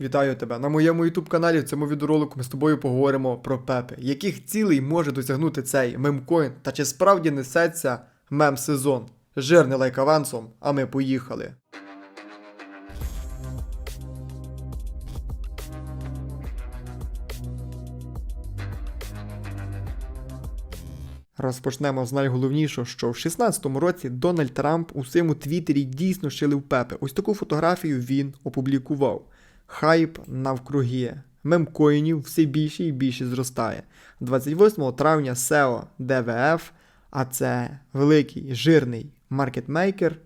Вітаю тебе на моєму youtube каналі. В цьому відеоролику ми з тобою поговоримо про пепи. Яких цілей може досягнути цей мемкоін та чи справді несеться мем сезон? Жирний лайк авансом, а ми поїхали. Розпочнемо з найголовнішого, що в 16-му році Дональд Трамп у своєму твіттері дійсно шилив пепе. Ось таку фотографію він опублікував. Хайп навкруги. Мемкоїнів все більше і більше зростає. 28 травня SEO DVF, а це великий жирний маркетмейкер,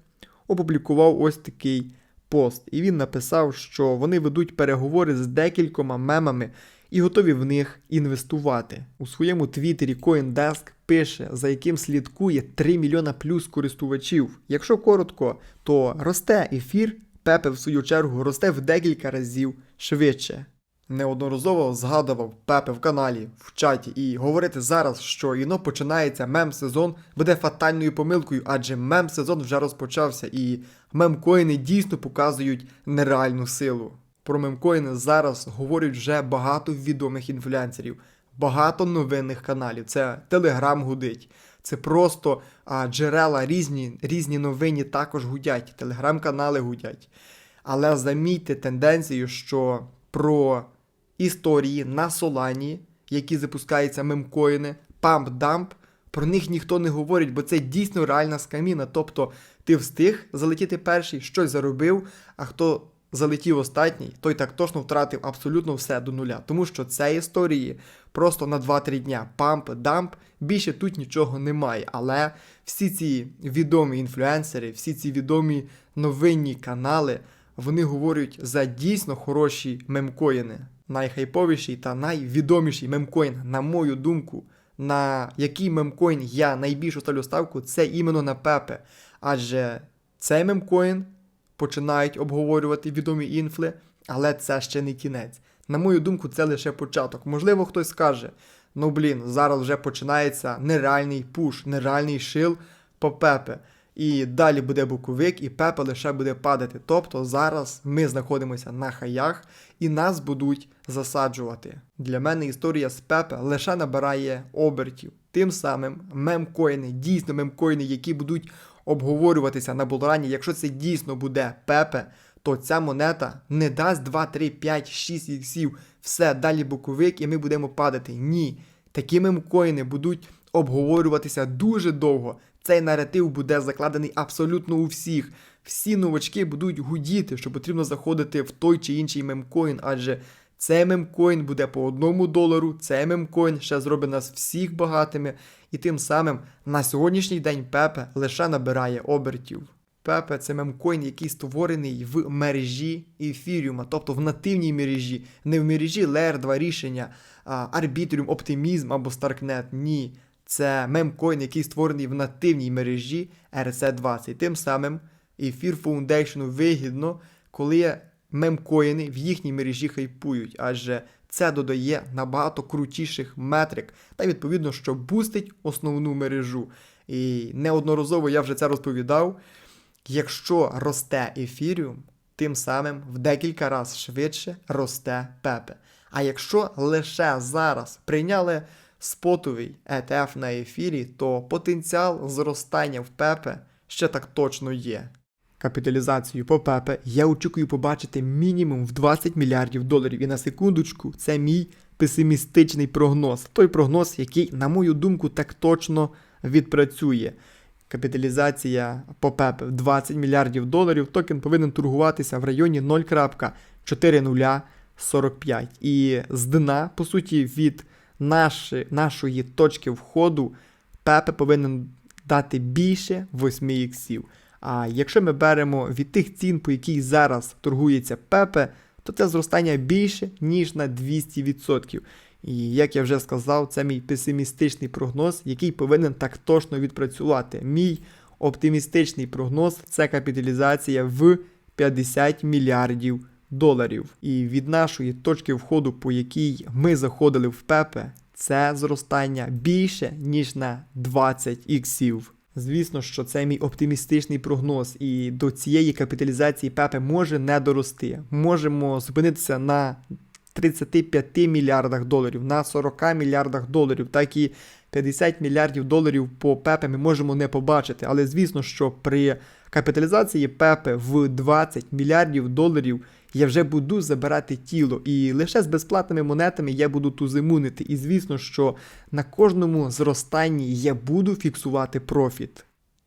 опублікував ось такий пост. І він написав, що вони ведуть переговори з декількома мемами і готові в них інвестувати. У своєму твіттері CoinDesk пише, за яким слідкує 3 мільйона плюс користувачів. Якщо коротко, то росте ефір, Пепе, в свою чергу, росте в декілька разів швидше. Неодноразово згадував Пепе в каналі, в чаті, і говорити зараз, що іно починається мем-сезон, буде фатальною помилкою, адже мем-сезон вже розпочався, і мемкоїни дійсно показують нереальну силу. Про мемкоїни зараз говорять вже багато відомих інфлюенсерів, багато новинних каналів. Це Телеграм гудить. Це просто а, джерела різні, різні новині також гудять, телеграм-канали гудять. Але замітьте тенденцію, що про історії на Солані, які запускаються мемкоїни, памп-дамп, про них ніхто не говорить, бо це дійсно реальна скаміна. Тобто ти встиг залетіти перший, щось заробив, а хто залетів останній, той так точно втратив абсолютно все до нуля. Тому що це історії просто на 2-3 дня. Памп, дамп, більше тут нічого немає. Але всі ці відомі інфлюенсери, всі ці відомі новинні канали, вони говорять за дійсно хороші мемкоїни. Найхайповіший та найвідоміший мемкоін, на мою думку, на який мемкоін я найбільше ставлю ставку, це іменно на Пепе. Адже цей мемкоін починають обговорювати відомі інфли, але це ще не кінець. На мою думку, це лише початок. Можливо, хтось скаже: ну блін, зараз вже починається нереальний пуш, нереальний шил по Пепе. І далі буде буковик, і Пепе лише буде падати. Тобто зараз ми знаходимося на хаях і нас будуть засаджувати. Для мене історія з Пепе лише набирає обертів. Тим самим мемкоїни, дійсно мемкоїни, які будуть обговорюватися на Болрані, якщо це дійсно буде Пепе, то ця монета не дасть 2, 3, 5, 6 іксів, все, далі боковик, і ми будемо падати. Ні. Такі мемкоїни будуть обговорюватися дуже довго. Цей наратив буде закладений абсолютно у всіх. Всі новачки будуть гудіти, що потрібно заходити в той чи інший мемкоін, адже цей мемкоін буде по одному долару, цей мемкоін ще зробить нас всіх багатими, і тим самим на сьогоднішній день Пепе лише набирає обертів. Пепе це мемкоін, який створений в мережі ефіріума, тобто в нативній мережі, не в мережі Layer 2 рішення, Arbitrium, Optimism або Starknet. Ні. Це мемкоін, який створений в нативній мережі RC20. Тим самим ефір Foundation вигідно, коли мемкоїни в їхній мережі хайпують, адже це додає набагато крутіших метрик та відповідно, що бустить основну мережу. І неодноразово я вже це розповідав. Якщо росте ефіріум, тим самим в декілька разів швидше росте пепе. А якщо лише зараз прийняли спотовий ETF на ефірі, то потенціал зростання в пепе ще так точно є. Капіталізацію по я очікую побачити мінімум в 20 мільярдів доларів. І на секундочку, це мій песимістичний прогноз. Той прогноз, який, на мою думку, так точно відпрацює. Капіталізація по в 20 мільярдів доларів, токен повинен торгуватися в районі 0.4045. І з дна, по суті, від наші, нашої точки входу ПЕП повинен дати більше 8 іксів. А якщо ми беремо від тих цін, по якій зараз торгується Пепе, то це зростання більше, ніж на 200%. І як я вже сказав, це мій песимістичний прогноз, який повинен так точно відпрацювати. Мій оптимістичний прогноз це капіталізація в 50 мільярдів доларів. І від нашої точки входу, по якій ми заходили в Пепе, це зростання більше, ніж на 20 іксів. Звісно, що це мій оптимістичний прогноз, і до цієї капіталізації Пепе може не дорости. Можемо зупинитися на 35 мільярдах доларів, на 40 мільярдах доларів, так і 50 мільярдів доларів по Пепе ми можемо не побачити. Але звісно, що при капіталізації Пепе в 20 мільярдів доларів я вже буду забирати тіло, і лише з безплатними монетами я буду тузимунити. І звісно, що на кожному зростанні я буду фіксувати профіт.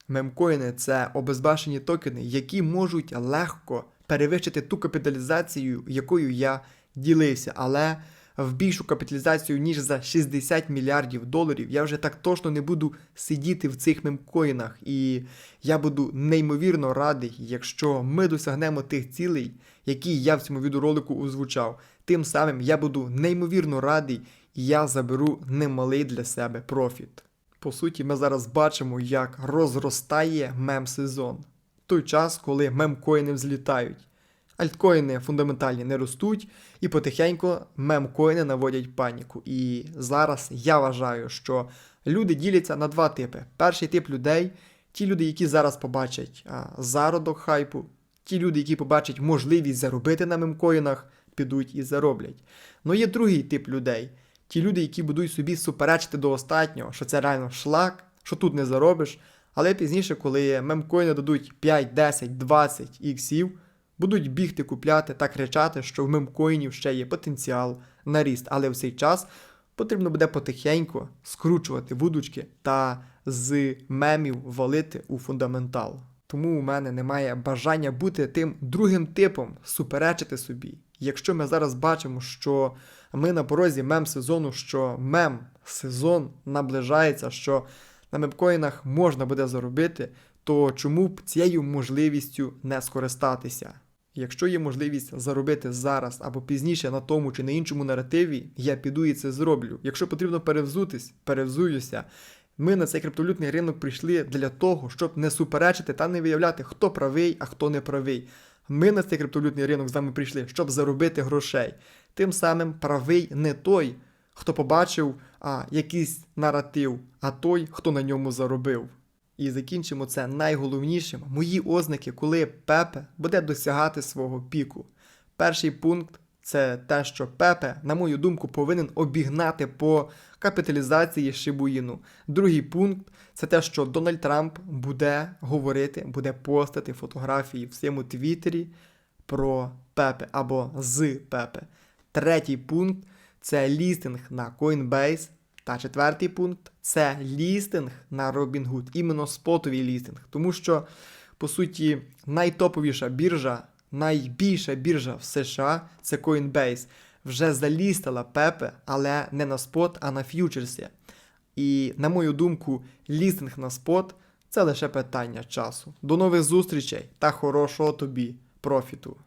Мемкоїни це обезбашені токени, які можуть легко перевищити ту капіталізацію, якою я ділився, але в більшу капіталізацію, ніж за 60 мільярдів доларів, я вже так точно не буду сидіти в цих мемкоїнах. І я буду неймовірно радий, якщо ми досягнемо тих цілей, які я в цьому відеоролику озвучав. Тим самим я буду неймовірно радий, і я заберу немалий для себе профіт. По суті, ми зараз бачимо, як розростає мем-сезон. Той час, коли мемкоїни взлітають. Альткоїни фундаментальні не ростуть, і потихеньку мемкоїни наводять паніку. І зараз я вважаю, що люди діляться на два типи. Перший тип людей ті люди, які зараз побачать зародок хайпу, ті люди, які побачать можливість заробити на мемкоїнах, підуть і зароблять. Ну є другий тип людей. Ті люди, які будуть собі суперечити до останнього, що це реально шлак, що тут не заробиш. Але пізніше, коли мемкоїни дадуть 5, 10, 20 іксів, будуть бігти купляти та кричати, що в мемкоїнів ще є потенціал на ріст. Але в цей час потрібно буде потихеньку скручувати вудочки та з мемів валити у фундаментал. Тому у мене немає бажання бути тим другим типом, суперечити собі. Якщо ми зараз бачимо, що ми на порозі мем-сезону, що мем-сезон наближається, що на мемкоїнах можна буде заробити, то чому б цією можливістю не скористатися? Якщо є можливість заробити зараз або пізніше на тому чи на іншому наративі, я піду і це зроблю. Якщо потрібно перевзутись, перевзуюся. Ми на цей криптовалютний ринок прийшли для того, щоб не суперечити та не виявляти, хто правий, а хто не правий. Ми на цей криптовалютний ринок з вами прийшли, щоб заробити грошей. Тим самим правий не той, хто побачив а, якийсь наратив, а той, хто на ньому заробив. І закінчимо це найголовнішим. Мої ознаки, коли Пепе буде досягати свого піку. Перший пункт це те, що Пепе, на мою думку, повинен обігнати по капіталізації Шибуїну. Другий пункт це те, що Дональд Трамп буде говорити, буде постати фотографії в своєму твіттері про Пепе або з Пепе. Третій пункт це лістинг на Coinbase. Та четвертий пункт це лістинг на Robinhood, іменно спотовий лістинг. Тому що, по суті, найтоповіша біржа, найбільша біржа в США це Coinbase. Вже залістила Пепе, але не на спот, а на ф'ючерсі. І, на мою думку, лістинг на спот це лише питання часу. До нових зустрічей та хорошого тобі профіту!